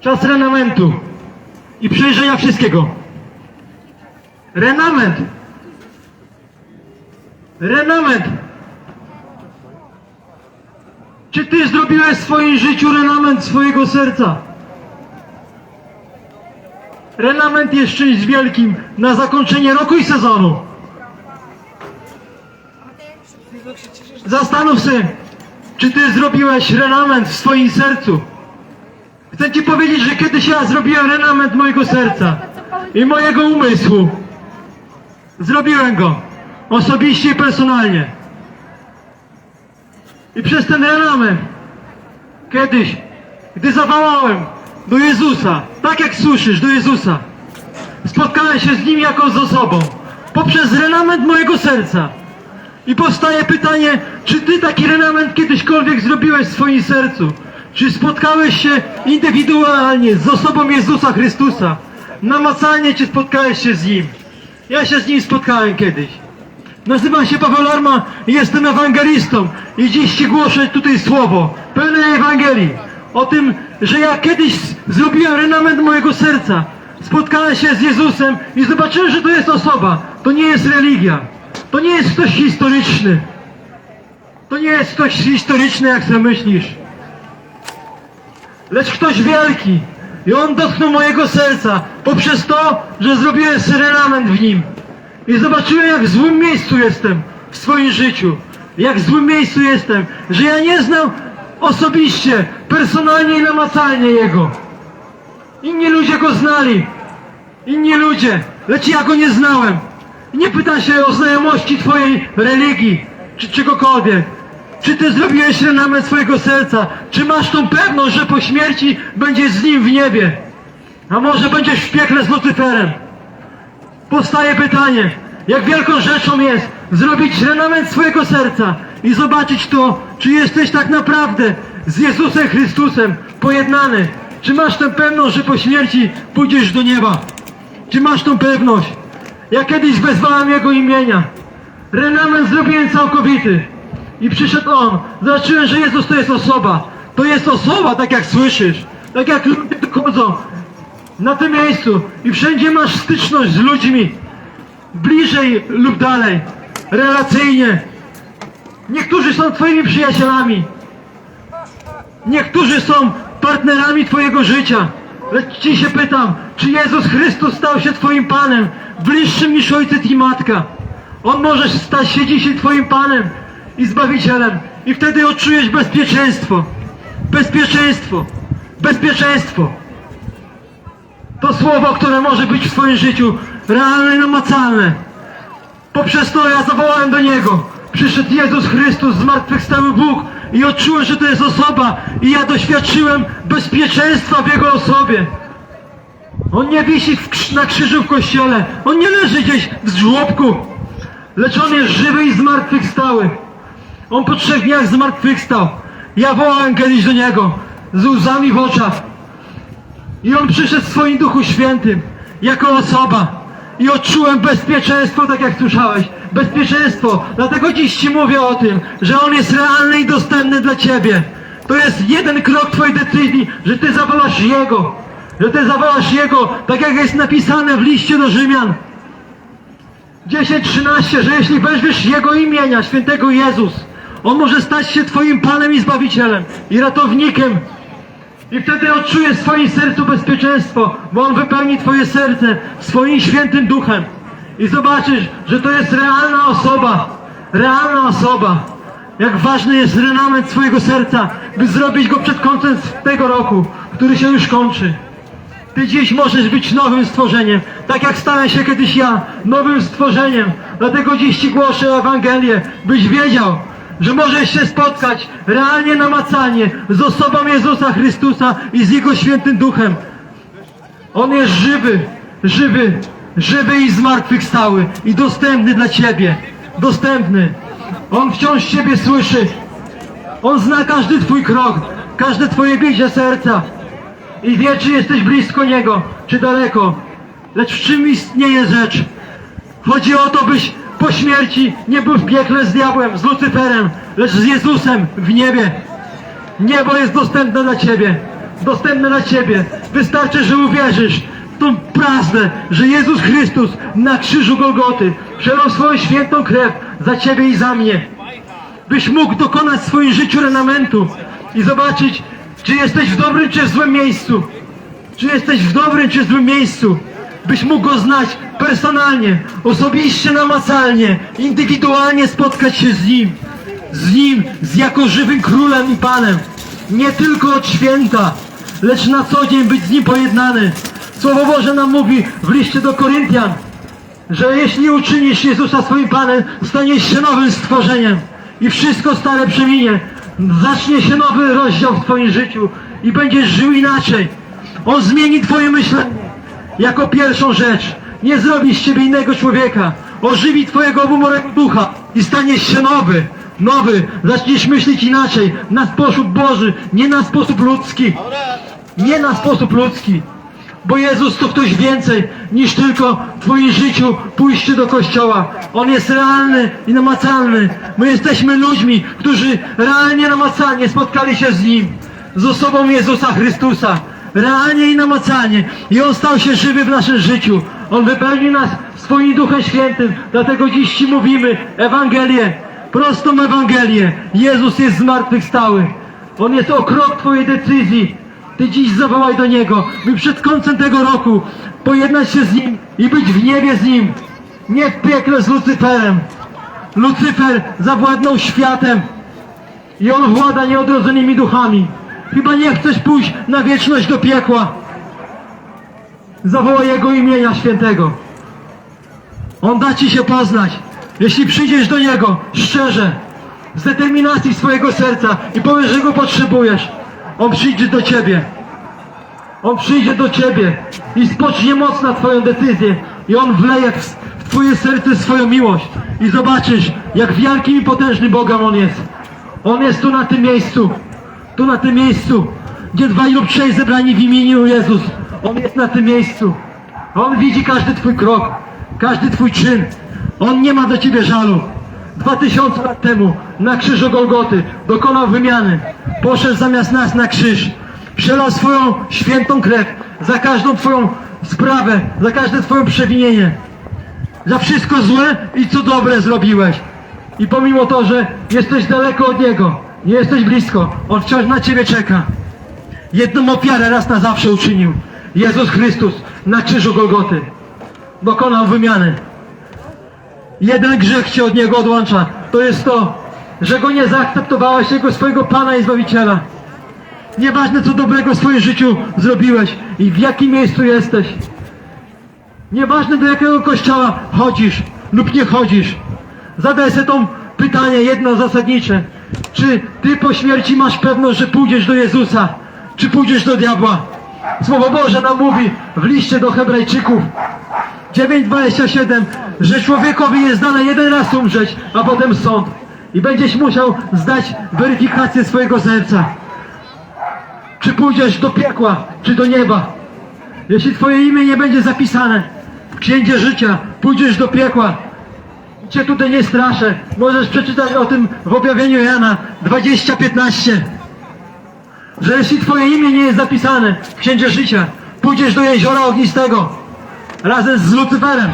Czas renamentu i przejrzenia wszystkiego. Renament. Renament. Czy ty zrobiłeś w swoim życiu renament swojego serca? Renament jest czymś wielkim na zakończenie roku i sezonu. Zastanów się, czy ty zrobiłeś renament w swoim sercu. Chcę ci powiedzieć, że kiedyś ja zrobiłem renament mojego serca i mojego umysłu. Zrobiłem go. Osobiście i personalnie. I przez ten renament kiedyś, gdy zawołałem do Jezusa, tak jak słyszysz, do Jezusa, spotkałem się z Nim jako z osobą. Poprzez renament mojego serca. I powstaje pytanie, czy ty taki renament kiedyśkolwiek zrobiłeś w swoim sercu? Czy spotkałeś się indywidualnie z osobą Jezusa Chrystusa? Namacalnie czy spotkałeś się z Nim? Ja się z Nim spotkałem kiedyś. Nazywam się Paweł Larma i jestem ewangelistą i dziś Ci głoszę tutaj słowo, pełne Ewangelii. O tym, że ja kiedyś zrobiłem renament mojego serca. Spotkałem się z Jezusem i zobaczyłem, że to jest osoba. To nie jest religia. To nie jest ktoś historyczny. To nie jest ktoś historyczny, jak sobie myślisz. Lecz ktoś wielki. I on dotknął mojego serca poprzez to, że zrobiłem renament w nim. I zobaczyłem, jak w złym miejscu jestem w swoim życiu. Jak w złym miejscu jestem. Że ja nie znam osobiście, personalnie i namacalnie Jego. Inni ludzie Go znali. Inni ludzie. Lecz ja Go nie znałem. Nie pytam się o znajomości Twojej religii, czy czegokolwiek. Czy Ty zrobiłeś renament swojego serca? Czy masz tą pewność, że po śmierci będziesz z Nim w niebie? A może będziesz w piekle z Lucyferem? Powstaje pytanie, jak wielką rzeczą jest zrobić renament swojego serca i zobaczyć to, czy jesteś tak naprawdę z Jezusem Chrystusem pojednany. Czy masz tę pewność, że po śmierci pójdziesz do nieba? Czy masz tą pewność? Ja kiedyś wezwałem Jego imienia. Renament zrobiłem całkowity. I przyszedł On. Zobaczyłem, że Jezus to jest osoba. To jest osoba, tak jak słyszysz. Tak jak ludzie chodzą na tym miejscu i wszędzie masz styczność z ludźmi. Bliżej lub dalej. Relacyjnie. Niektórzy są Twoimi przyjacielami. Niektórzy są partnerami Twojego życia. Lecz Ci się pytam, czy Jezus Chrystus stał się Twoim Panem, bliższym niż Ojciec i Matka? On może stać się dzisiaj Twoim Panem i Zbawicielem i wtedy odczujesz bezpieczeństwo. Bezpieczeństwo. Bezpieczeństwo. To słowo, które może być w swoim życiu realne i namacalne. Poprzez to ja zawołałem do Niego. Przyszedł Jezus Chrystus, zmartwychwstały Bóg i odczułem, że to jest osoba i ja doświadczyłem bezpieczeństwa w Jego osobie. On nie wisi na krzyżu w kościele. On nie leży gdzieś w żłobku. Lecz On jest żywy i zmartwychwstały. On po trzech dniach zmartwychwstał. Ja wołałem kiedyś do Niego z łzami w oczach. I On przyszedł w swoim Duchu Świętym jako osoba. I odczułem bezpieczeństwo, tak jak słyszałeś. Bezpieczeństwo. Dlatego dziś Ci mówię o tym, że On jest realny i dostępny dla Ciebie. To jest jeden krok Twojej decyzji, że Ty zawołasz Jego. Że Ty zawołasz Jego, tak jak jest napisane w liście do Rzymian. 10-13, że jeśli weźmiesz Jego imienia, świętego Jezus, On może stać się Twoim Panem i Zbawicielem i ratownikiem. I wtedy odczujesz w swoim sercu bezpieczeństwo, bo On wypełni Twoje serce swoim świętym duchem. I zobaczysz, że to jest realna osoba. Realna osoba. Jak ważny jest renament swojego serca, by zrobić go przed końcem tego roku, który się już kończy. Ty dziś możesz być nowym stworzeniem, tak jak stałem się kiedyś ja, nowym stworzeniem. Dlatego dziś Ci głoszę Ewangelię, byś wiedział, że możesz się spotkać realnie, namacalnie z osobą Jezusa Chrystusa i z Jego Świętym Duchem. On jest żywy, żywy żywy i zmartwychwstały i dostępny dla Ciebie. Dostępny. On wciąż Ciebie słyszy. On zna każdy Twój krok, każde Twoje bicie serca i wie, czy jesteś blisko Niego, czy daleko. Lecz w czym istnieje rzecz? Chodzi o to, byś po śmierci nie był w piekle z diabłem, z Lucyferem, lecz z Jezusem w niebie. Niebo jest dostępne dla Ciebie. Dostępne dla Ciebie. Wystarczy, że uwierzysz w tą prawdę, że Jezus Chrystus na krzyżu Golgoty przelał swoją świętą krew za Ciebie i za mnie. Byś mógł dokonać w swoim życiu renamentu i zobaczyć, czy jesteś w dobrym czy w złym miejscu. Czy jesteś w dobrym czy złym miejscu. Byś mógł go znać personalnie, osobiście, namacalnie, indywidualnie spotkać się z nim. Z nim, z jako żywym królem i panem. Nie tylko od święta, lecz na co dzień być z nim pojednany. Słowo Boże nam mówi w liście do Koryntian, że jeśli uczynisz Jezusa swoim Panem, staniesz się nowym stworzeniem i wszystko stare przeminie. Zacznie się nowy rozdział w Twoim życiu i będziesz żył inaczej. On zmieni Twoje myślenie jako pierwszą rzecz. Nie zrobi z Ciebie innego człowieka. Ożywi Twojego obumorego ducha i staniesz się nowy. Nowy. Zaczniesz myśleć inaczej. Na sposób Boży, nie na sposób ludzki. Nie na sposób ludzki. Bo Jezus to ktoś więcej niż tylko w Twoim życiu pójście do kościoła. On jest realny i namacalny. My jesteśmy ludźmi, którzy realnie namacalnie spotkali się z Nim. Z osobą Jezusa Chrystusa. Realnie i namacalnie. I On stał się żywy w naszym życiu. On wypełnił nas swoim Duchem Świętym. Dlatego dziś Ci mówimy Ewangelię. Prostą Ewangelię. Jezus jest zmartwychwstały. On jest o krok Twojej decyzji. Ty dziś zawołaj do Niego, by przed końcem tego roku pojednać się z Nim i być w niebie z Nim. Nie w piekle z Lucyferem. Lucyfer zawładnął światem i on włada nieodrodzonymi duchami. Chyba nie chcesz pójść na wieczność do piekła. Zawołaj Jego imienia świętego. On da Ci się poznać, jeśli przyjdziesz do Niego szczerze, z determinacji swojego serca i powiesz, że Go potrzebujesz. On przyjdzie do Ciebie. On przyjdzie do Ciebie i spocznie moc na Twoją decyzję i On wleje w, w Twoje serce swoją miłość i zobaczysz, jak wielkim i potężnym Bogiem On jest. On jest tu na tym miejscu, tu na tym miejscu, gdzie dwaj lub trzej zebrani w imieniu Jezus. On jest na tym miejscu. On widzi każdy Twój krok, każdy Twój czyn. On nie ma do Ciebie żalu. Dwa tysiące lat temu na krzyżu Golgoty dokonał wymiany. Poszedł zamiast nas na krzyż. Przelał swoją świętą krew za każdą Twoją sprawę, za każde Twoje przewinienie. Za wszystko złe i co dobre zrobiłeś. I pomimo to, że jesteś daleko od Niego, nie jesteś blisko, On wciąż na Ciebie czeka. Jedną ofiarę raz na zawsze uczynił. Jezus Chrystus na krzyżu Golgoty. Dokonał wymiany. Jeden grzech cię od Niego odłącza. To jest to, że Go nie zaakceptowałeś jako swojego Pana i Zbawiciela. Nieważne co dobrego w swoim życiu zrobiłeś i w jakim miejscu jesteś. Nieważne do jakiego kościoła chodzisz lub nie chodzisz. Zadaj sobie to pytanie jedno zasadnicze. Czy ty po śmierci masz pewność, że pójdziesz do Jezusa? Czy pójdziesz do diabła? Słowo Boże nam mówi w liście do Hebrajczyków 9.27, że człowiekowi jest dane jeden raz umrzeć, a potem sąd. I będziesz musiał zdać weryfikację swojego serca. Czy pójdziesz do piekła, czy do nieba. Jeśli twoje imię nie będzie zapisane w księdze życia, pójdziesz do piekła. Cię tutaj nie straszę. Możesz przeczytać o tym w objawieniu Jana 20:15. Że jeśli twoje imię nie jest zapisane w księdze życia, pójdziesz do jeziora ognistego razem z Lucyferem.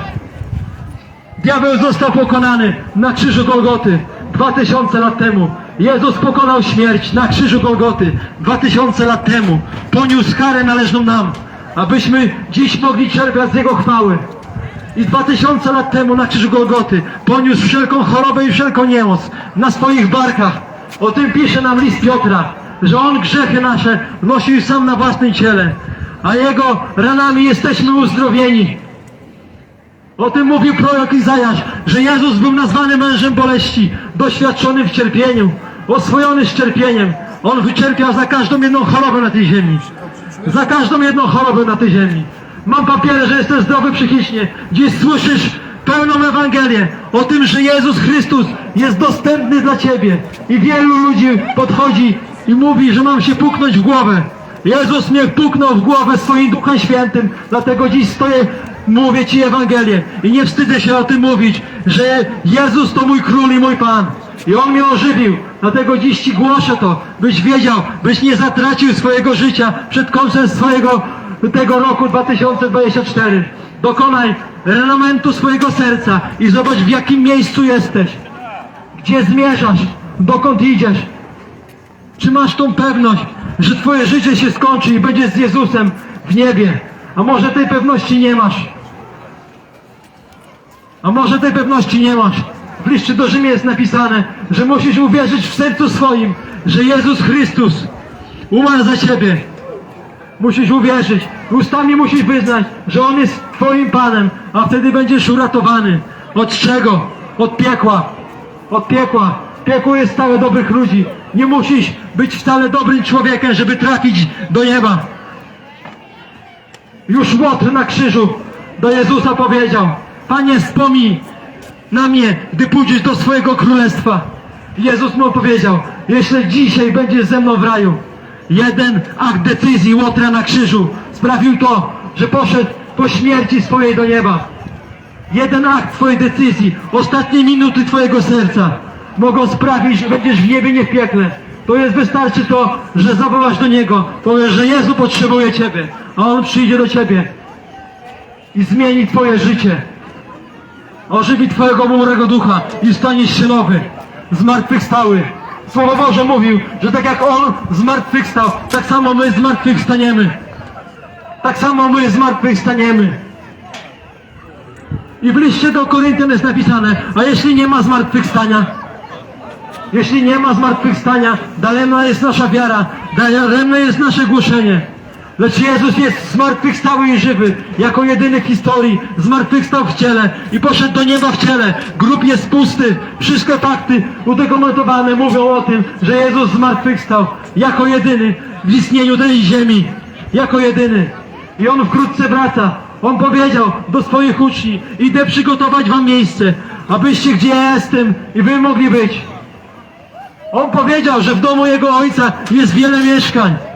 Diabeł został pokonany na krzyżu Golgoty 2000 lat temu. Jezus pokonał śmierć na krzyżu Golgoty 2000 lat temu. Poniósł karę należną nam, abyśmy dziś mogli czerpać z Jego chwały. I 2000 lat temu na krzyżu Golgoty poniósł wszelką chorobę i wszelką niemoc na swoich barkach. O tym pisze nam list Piotra, że On grzechy nasze nosił sam na własnym ciele, a Jego ranami jesteśmy uzdrowieni. O tym mówił prorok Izajasz, że Jezus był nazwany mężem boleści, doświadczony w cierpieniu, oswojony z cierpieniem. On wycierpiał za każdą jedną chorobę na tej ziemi. Za każdą jedną chorobę na tej ziemi. Mam papiery, że jesteś zdrowy psychicznie, gdzieś słyszysz pełną Ewangelię o tym, że Jezus Chrystus jest dostępny dla Ciebie i wielu ludzi podchodzi i mówi, że mam się puknąć w głowę. Jezus mnie puknął w głowę swoim Duchem Świętym, dlatego dziś stoję, mówię Ci Ewangelię i nie wstydzę się o tym mówić, że Jezus to mój Król i mój Pan. I On mnie ożywił, dlatego dziś Ci głoszę to, byś wiedział, byś nie zatracił swojego życia przed końcem swojego tego roku 2024. Dokonaj renamentu swojego serca i zobacz w jakim miejscu jesteś, gdzie zmierzasz, dokąd idziesz. Czy masz tą pewność, że Twoje życie się skończy i będziesz z Jezusem w niebie? A może tej pewności nie masz? A może tej pewności nie masz? W liście do Rzymie jest napisane, że musisz uwierzyć w sercu swoim, że Jezus Chrystus umarł za Ciebie. Musisz uwierzyć. Ustami musisz wyznać, że On jest Twoim Panem, a wtedy będziesz uratowany. Od czego? Od piekła. Od piekła. Piekło jest stałe dobrych ludzi. Nie musisz być wcale dobrym człowiekiem, żeby trafić do nieba. Już Łotr na krzyżu do Jezusa powiedział Panie wspomnij na mnie, gdy pójdziesz do swojego królestwa. Jezus mu powiedział, jeśli dzisiaj będziesz ze mną w raju. Jeden akt decyzji Łotra na krzyżu sprawił to, że poszedł po śmierci swojej do nieba. Jeden akt twojej decyzji, ostatnie minuty twojego serca mogą sprawić, że będziesz w niebie, nie w piekle. To jest, wystarczy to, że zawołasz do Niego, powiesz, że Jezu potrzebuje Ciebie, a On przyjdzie do Ciebie i zmieni Twoje życie. Ożywi Twojego mądrego ducha i staniesz się nowy, zmartwychwstały. Słowo Boże mówił, że tak jak On zmartwychwstał, tak samo my zmartwychwstaniemy. Tak samo my zmartwychwstaniemy. I w liście do Koryntian jest napisane, a jeśli nie ma zmartwychwstania, jeśli nie ma zmartwychwstania, daremna jest nasza wiara, daremne jest nasze głoszenie. Lecz Jezus jest zmartwychwstały i żywy, jako jedyny w historii, zmartwychwstał w ciele i poszedł do nieba w ciele. Grób jest pusty, wszystkie fakty udokumentowane mówią o tym, że Jezus zmartwychwstał, jako jedyny w istnieniu tej ziemi, jako jedyny. I On wkrótce wraca. On powiedział do swoich uczniów, idę przygotować wam miejsce, abyście gdzie ja jestem i wy mogli być. On powiedział, że w domu jego ojca jest wiele mieszkań.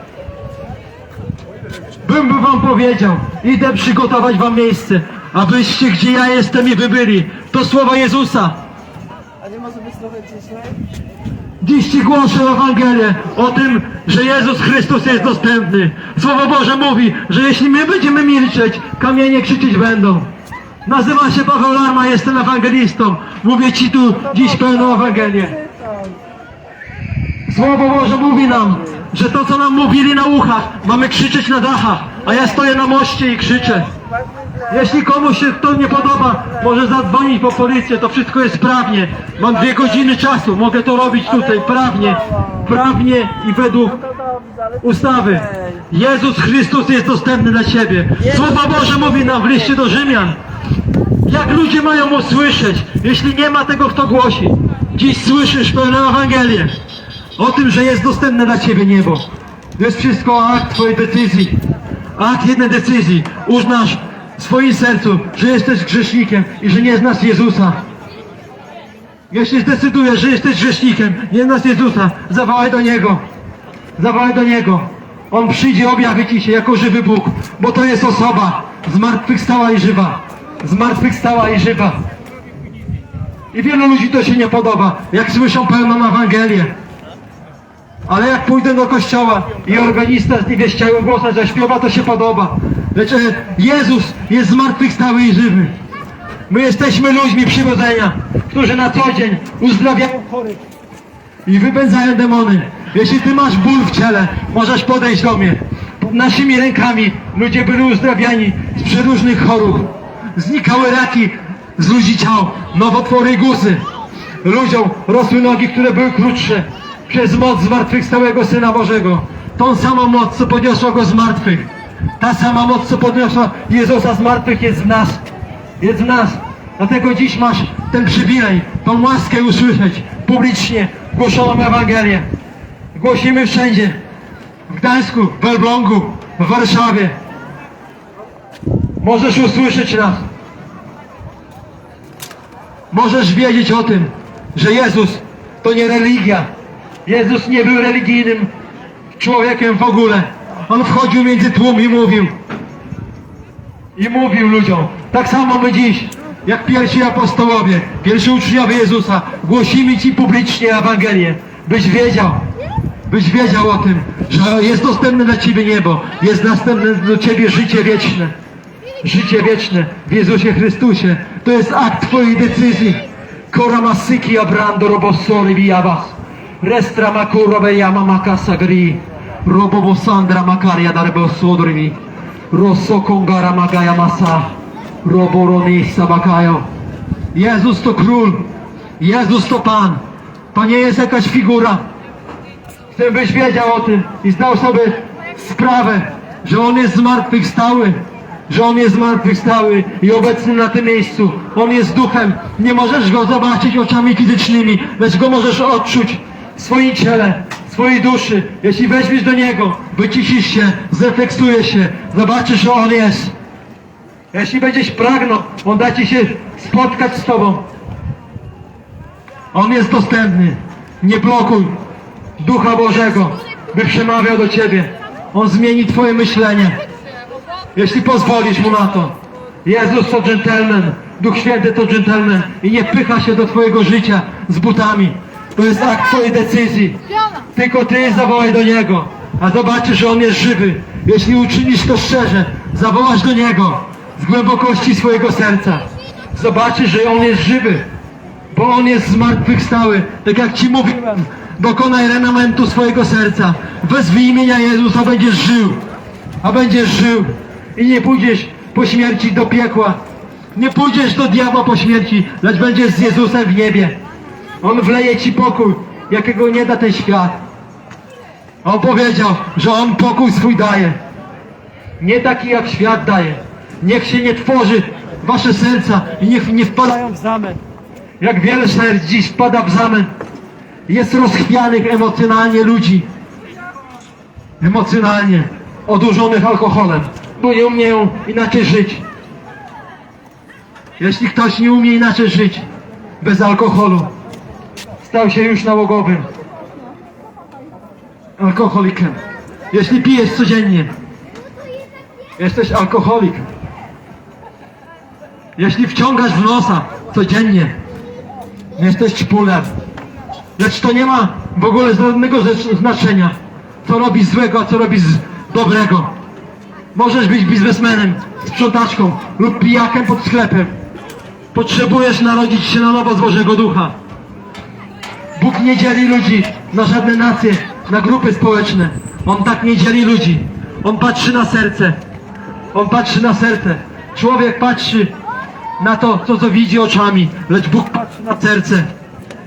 Bym by wam powiedział, idę przygotować wam miejsce, abyście gdzie ja jestem i wy byli. To słowa Jezusa. A nie może być trochę ciszej? Dziś Ci głoszę Ewangelię o tym, że Jezus Chrystus jest dostępny. Słowo Boże mówi, że jeśli my będziemy milczeć, kamienie krzyczeć będą. Nazywam się Paweł Larma, jestem ewangelistą. Mówię Ci tu dziś pełną Ewangelię. Słowo Boże mówi nam, że to co nam mówili na uchach, mamy krzyczeć na dachach, a ja stoję na moście i krzyczę. Jeśli komuś się to nie podoba, może zadzwonić po policję, to wszystko jest prawnie. Mam dwie godziny czasu, mogę to robić tutaj prawnie, prawnie i według ustawy. Jezus Chrystus jest dostępny dla Ciebie. Słowo Boże mówi nam w liście do Rzymian. Jak ludzie mają usłyszeć, jeśli nie ma tego, kto głosi? Dziś słyszysz pełną Ewangelię o tym, że jest dostępne dla Ciebie niebo. To jest wszystko akt Twojej decyzji. Akt jednej decyzji. Uznasz w swoim sercu, że jesteś grzesznikiem i że nie znasz Jezusa. Jeśli zdecydujesz, że jesteś grzesznikiem, nie znasz Jezusa, zawołaj do Niego. Zawołaj do Niego. On przyjdzie, objawi Ci się jako żywy Bóg, bo to jest osoba zmartwychwstała i żywa. Zmartwychwstała i żywa. I wielu ludzi to się nie podoba, jak słyszą pełną Ewangelię. Ale jak pójdę do kościoła i organista z niewieściałym głosem zaśpiewa, to się podoba. Lecz Jezus jest zmartwychwstały i żywy. My jesteśmy ludźmi przyrodzenia, którzy na co dzień uzdrawiają chorych i wypędzają demony. Jeśli ty masz ból w ciele, możesz podejść do mnie. Naszymi rękami ludzie byli uzdrawiani z przeróżnych chorób. Znikały raki z ludzi ciał, nowotwory i gusy. Ludziom rosły nogi, które były krótsze przez moc zmartwychwstałego Syna Bożego. Tą samą moc, co podniosła Go z martwych. Ta sama moc, co podniosła Jezusa z martwych jest w nas. Jest w nas. Dlatego dziś masz ten przywilej, tą łaskę usłyszeć publicznie głoszoną Ewangelię. Głosimy wszędzie. W Gdańsku, w Elblągu, w Warszawie. Możesz usłyszeć nas. Możesz wiedzieć o tym, że Jezus to nie religia. Jezus nie był religijnym człowiekiem w ogóle. On wchodził między tłum i mówił. I mówił ludziom. Tak samo my dziś, jak pierwsi apostołowie, pierwsi uczniowie Jezusa, głosimy Ci publicznie Ewangelię, byś wiedział, byś wiedział o tym, że jest dostępne dla Ciebie niebo, jest dostępne dla Ciebie życie wieczne. Życie wieczne w Jezusie Chrystusie. To jest akt Twojej decyzji. Kora masyki abrando robossori viavas. Restra makurobe yama makasa gri. Robobo sandra makaria darbo sodormi. Rosso kongara magaya masa. Roboroni sabakajo. Jezus to król. Jezus to Pan. To nie jest jakaś figura. Chcę byś wiedział o tym i zdał sobie sprawę, że On jest zmartwychwstały, że On jest zmartwychwstały i obecny na tym miejscu. On jest duchem. Nie możesz Go zobaczyć oczami fizycznymi, lecz Go możesz odczuć w swoim ciele, w swojej duszy. Jeśli weźmiesz do Niego, wyciszysz się, zrefleksujesz się, zobaczysz, że On jest. Jeśli będziesz pragnął, On da Ci się spotkać z Tobą. On jest dostępny. Nie blokuj Ducha Bożego, by przemawiał do Ciebie. On zmieni Twoje myślenie, jeśli pozwolisz Mu na to. Jezus to dżentelmen, Duch Święty to dżentelmen i nie pycha się do Twojego życia z butami. To jest akt Twojej decyzji. Tylko Ty zawołaj do Niego, a zobaczysz, że On jest żywy. Jeśli uczynisz to szczerze, zawołasz do Niego z głębokości swojego serca. Zobaczysz, że On jest żywy bo On jest zmartwychwstały. Tak jak Ci mówiłem, dokonaj renamentu swojego serca. Wezwij imienia Jezusa, będziesz żył. A będziesz żył. I nie pójdziesz po śmierci do piekła. Nie pójdziesz do diabła po śmierci, lecz będziesz z Jezusem w niebie. On wleje Ci pokój, jakiego nie da ten świat. On powiedział, że On pokój swój daje. Nie taki jak świat daje. Niech się nie tworzy wasze serca i niech nie wpadają w zamęt. Jak wiele serc dziś wpada w zamęt. Jest rozchwianych emocjonalnie ludzi. Emocjonalnie. Odurzonych alkoholem. Bo nie umieją inaczej żyć. Jeśli ktoś nie umie inaczej żyć, bez alkoholu, stał się już nałogowym. Alkoholikiem. Jeśli pijesz codziennie, jesteś alkoholik. Jeśli wciągasz w nosa codziennie, jesteś ćpulem. Lecz to nie ma w ogóle żadnego znaczenia, co robisz złego, a co robisz dobrego. Możesz być biznesmenem, sprzątaczką lub pijakiem pod sklepem. Potrzebujesz narodzić się na nowo z Bożego Ducha. Bóg nie dzieli ludzi na żadne nacje, na grupy społeczne. On tak nie dzieli ludzi. On patrzy na serce. On patrzy na serce. Człowiek patrzy na to, co, co widzi oczami, lecz Bóg patrzy na serce.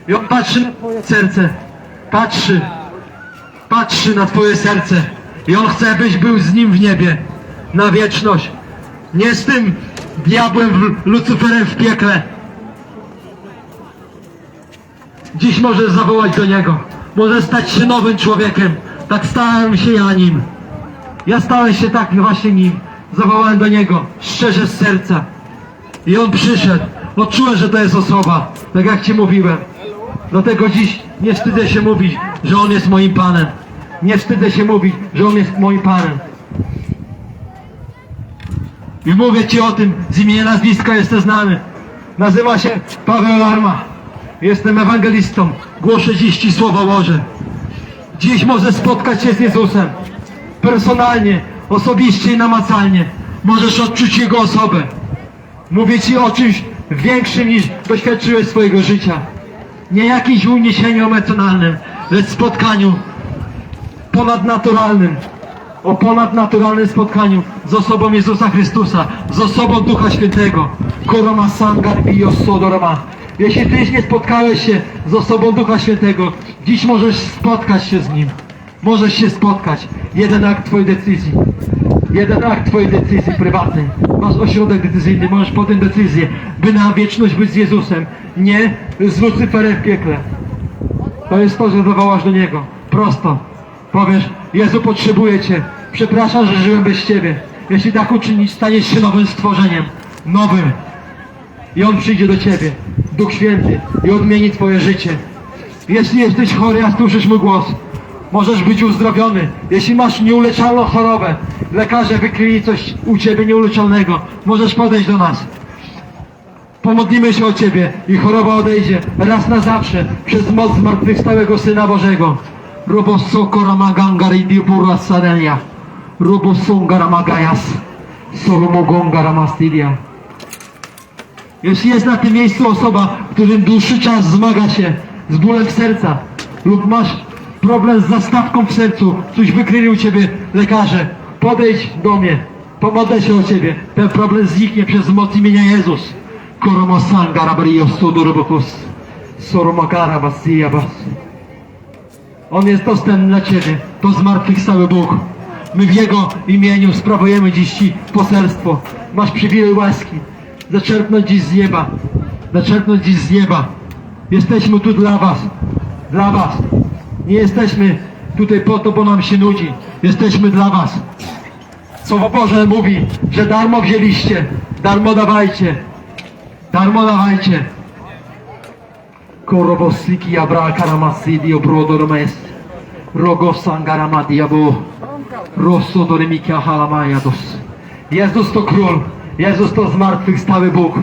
I On patrzy na twoje serce. Patrzy. Patrzy na twoje serce. I On chce, byś był z Nim w niebie. Na wieczność. Nie z tym diabłem, w- Lucyferem w piekle. Dziś możesz zawołać do Niego. Możesz stać się nowym człowiekiem. Tak stałem się ja nim. Ja stałem się tak właśnie nim. Zawołałem do Niego, szczerze z serca. I On przyszedł. Odczułem, że to jest osoba, tak jak Ci mówiłem. Dlatego dziś nie wstydzę się mówić, że On jest moim Panem. Nie wstydzę się mówić, że On jest moim Panem. I mówię Ci o tym, z imienia nazwiska jestem znany. Nazywa się Paweł Arma. Jestem ewangelistą. Głoszę dziś Ci Słowo Boże. Dziś możesz spotkać się z Jezusem. Personalnie, osobiście i namacalnie. Możesz odczuć Jego osobę. Mówię Ci o czymś większym niż doświadczyłeś swojego życia. Nie jakimś uniesieniu emocjonalnym, lecz spotkaniu ponadnaturalnym. O ponadnaturalnym spotkaniu z osobą Jezusa Chrystusa, z osobą Ducha Świętego. Koroma sangar i osodoroma. Jeśli Tyś nie spotkałeś się z osobą Ducha Świętego, dziś możesz spotkać się z Nim. Możesz się spotkać. Jeden akt Twojej decyzji. Jeden akt Twojej decyzji prywatnej. Masz ośrodek decyzyjny, możesz podjąć decyzję, by na wieczność być z Jezusem, nie z Lucyferem w piekle. To jest to, że zawołasz do Niego. Prosto. Powiesz, Jezu, potrzebuję Cię. Przepraszam, że żyłem bez Ciebie. Jeśli tak uczynisz, staniesz się nowym stworzeniem. Nowym. I On przyjdzie do Ciebie. Duch Święty. I odmieni Twoje życie. Jeśli jesteś chory, a słyszysz mój głos, możesz być uzdrowiony. Jeśli masz nieuleczalną chorobę, lekarze wykryli coś u Ciebie nieuleczalnego, możesz podejść do nas. Pomodlimy się o Ciebie i choroba odejdzie raz na zawsze przez moc zmartwychwstałego Syna Bożego. Robo sokoramagangari dipura sarenia. Robo Jeśli jest na tym miejscu osoba, którym dłuższy czas zmaga się z bólem serca lub masz problem z zastawką w sercu, coś wykryli u Ciebie lekarze, podejdź do mnie, pomodlę się o Ciebie. Ten problem zniknie przez moc imienia Jezus. Koromosanga brio sudurbukus. Soromagara basijabas. On jest dostępny dla Ciebie. To zmartwychwstały Bóg. My w Jego imieniu sprawujemy dziś Ci poselstwo. Masz przywilej łaski. Zaczerpnąć dziś z nieba. Zaczerpnąć dziś z nieba. Jesteśmy tu dla Was. Dla Was. Nie jesteśmy tutaj po to, bo nam się nudzi. Jesteśmy dla Was. Słowo Boże mówi, że darmo wzięliście. Darmo dawajcie. Darmo dawajcie. Korobosiki abra karamasidi obrodormes. Rogo sangaramadiabo. Rosso doremikia halamajados. Jezus to król. Jezus to zmartwychwstały Bóg.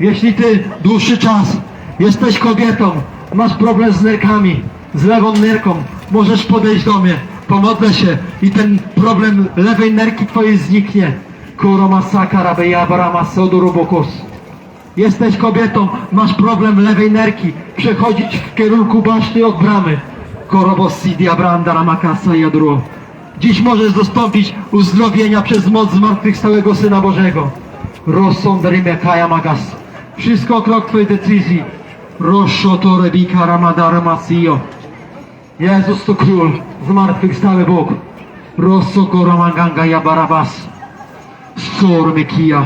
Jeśli ty dłuższy czas jesteś kobietą, masz problem z nerkami, z lewą nerką, możesz podejść do mnie, pomodlę się i ten problem lewej nerki twojej zniknie. Kuromasaka rabeja barama sodurubokos. Jesteś kobietą, masz problem lewej nerki, przechodzić w kierunku baszty od bramy. Korobosidia branda ramakasa jadru. Dziś możesz dostąpić uzdrowienia przez moc zmartwychwstałego Syna Bożego. Rozsądrymia kaja magas. Wszystko o krok Twojej decyzji. Roszoto rebika ramadara masio. Jezus to Król, zmartwychwstały Bóg. Rosso ramaganga ja barabas. Sormy kija.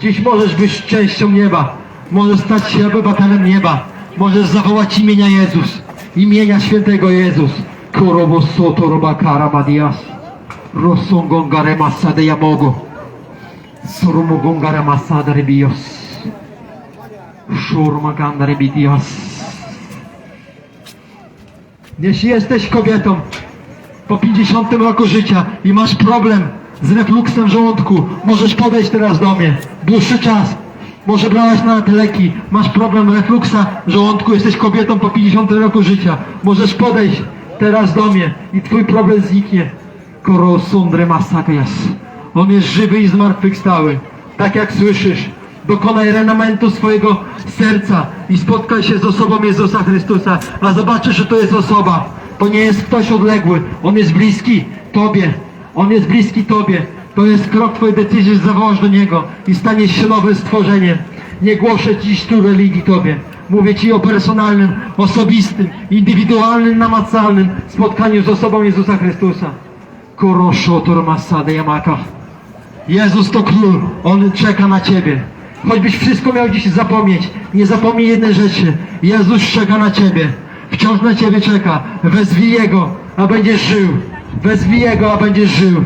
Dziś możesz być częścią nieba. Możesz stać się obywatelem nieba. Możesz zawołać imienia Jezus. Imienia świętego Jezus. Korobo soto robakara madias. Rosongongare masade yamogo. Soromogongare masade rebios. Shurmagandare bidias. Jeśli jesteś kobietą po 50 roku życia i masz problem z refluksem żołądku, możesz podejść teraz do mnie. Dłuższy czas. Może brałaś na te leki, masz problem refluksa żołądku, jesteś kobietą po 50 roku życia. Możesz podejść teraz do mnie i twój problem zniknie. Korosundre masakrias. On jest żywy i zmartwychwstały. Tak jak słyszysz, dokonaj renamentu swojego serca i spotkaj się z osobą Jezusa Chrystusa, a zobaczysz, że to jest osoba. To nie jest ktoś odległy. On jest bliski Tobie. On jest bliski Tobie. To jest krok Twojej decyzji, że zawołasz do Niego i staniesz się nowym stworzeniem. Nie głoszę dziś tu religii Tobie. Mówię Ci o personalnym, osobistym, indywidualnym, namacalnym spotkaniu z osobą Jezusa Chrystusa. Koroszo tormasade yamaka. Jezus to król, On czeka na Ciebie. Choćbyś wszystko miał dziś zapomnieć, nie zapomnij jednej rzeczy. Jezus czeka na Ciebie. Wciąż na Ciebie czeka. Wezwij Jego, a będziesz żył. Wezwij Jego, a będziesz żył.